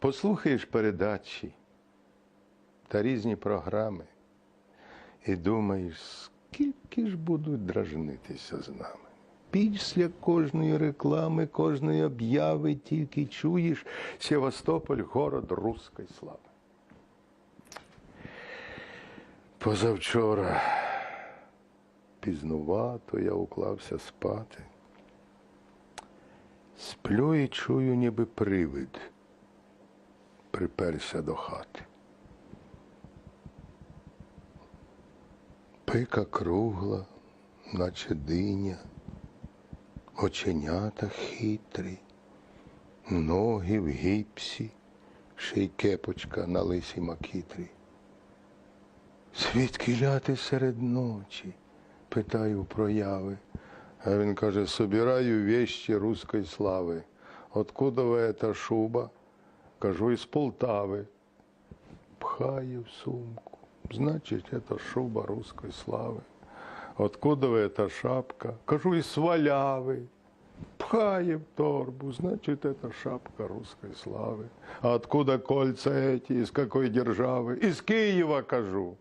послухаєш передачі та різні програми і думаєш, скільки ж будуть дражнитися з нами. Після кожної реклами, кожної обяви тільки чуєш Севастополь город руської слави. Позавчора пізнувато я уклався спати. Сплю і чую, ніби привид приперся до хати. Пика кругла, наче диня, оченята хитрі, ноги в гіпсі, ще й кепочка на лисій макітрі. Звідки ляти серед ночі? питаю прояви. А він каже, собираю вещи русской слави. Откуда ви эта шуба? Кажу, із Полтави. Пхає в сумку. Значить, это шуба русской слави. Откуда ви эта шапка? Кажу, із Сваляви. Пхає в торбу, значит, это шапка русской славы. А откуда кольца эти, из какой державы? Из Києва, кажу.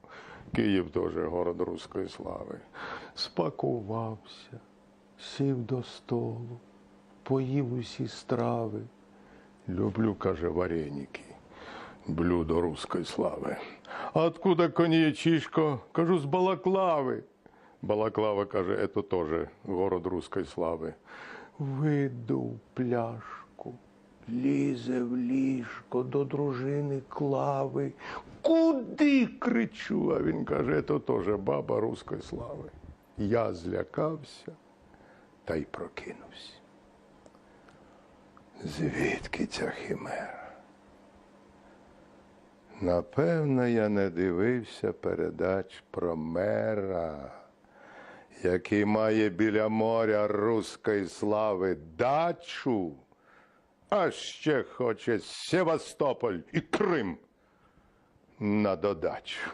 Київ теж город руської слави. Спакувався, сів до столу, поїв усі страви. Люблю, каже, вареники, блюдо руської слави. А откуда коньячишко? Кажу, з Балаклави. Балаклава каже, это теж город руської слави. Видув пляшку, лізе в ліжко до дружини клави. Куди кричу? А він каже, це теж баба руської слави. Я злякався та й прокинувся. Звідки ця химера? Напевно, я не дивився передач про мера, який має біля моря руської слави дачу, а ще хоче Севастополь і Крим на додачу.